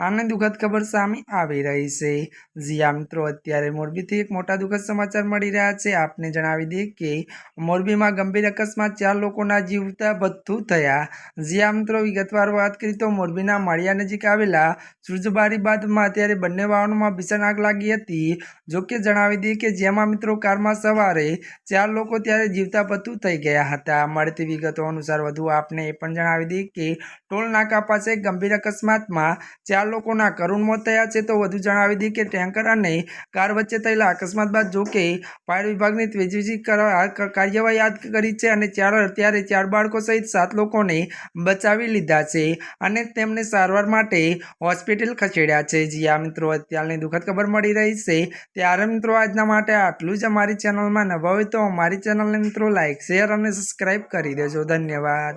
અને દુઃખદ ખબર સામે આવી રહી છે. જીયા મિત્રો, અત્યારે મોરબીથી એક મોટા દુઃખદ સમાચાર મળી રહ્યા છે. આપને જણાવી દઈએ કે મોરબીમાં ગંભીર અકસ્માત ચાર લોકોના જીવતા બધું થયા. જીયા મિત્રો, વિગતવાર વાત કરી તો મોરબીના માળિયા નજીક આવેલા સૂરજબારી બાદમાં અત્યારે બંને વાહનોમાં ભીષણ આગ લાગી હતી. જોકે જણાવી દઈએ કે જેમાં મિત્રો કારમાં સવારે ચાર લોકો ત્યારે જીવતા બધું થઈ ગયા હતા. મળતી વિગતો અનુસાર વધુ આપને એ પણ જણાવી દઈએ કે ટોલ નાકા પાસે ગંભીર અકસ્માતમાં ચાર લોકોના કરુણ મોત થયા છે તો વધુ જણાવી દઈએ કે ટેન્કર અને કાર વચ્ચે થયેલા અકસ્માત બાદ જોકે ફાયર વિભાગની ત્વેજીજી કાર્યવાહી હાથ કરી છે અને ચાર અત્યારે ચાર બાળકો સહિત સાત લોકોને બચાવી લીધા છે અને તેમને સારવાર માટે હોસ્પિટલ ખસેડ્યા છે. જી આ મિત્રો, અત્યારની દુઃખદ ખબર મળી રહી છે. ત્યારે મિત્રો, આજના માટે આટલું જ અમારી ચેનલમાં નવા હોય તો અમારી ચેનલને મિત્રો લાઇક શેર અને સબસ્ક્રાઈબ કરી દેજો. ધન્યવાદ.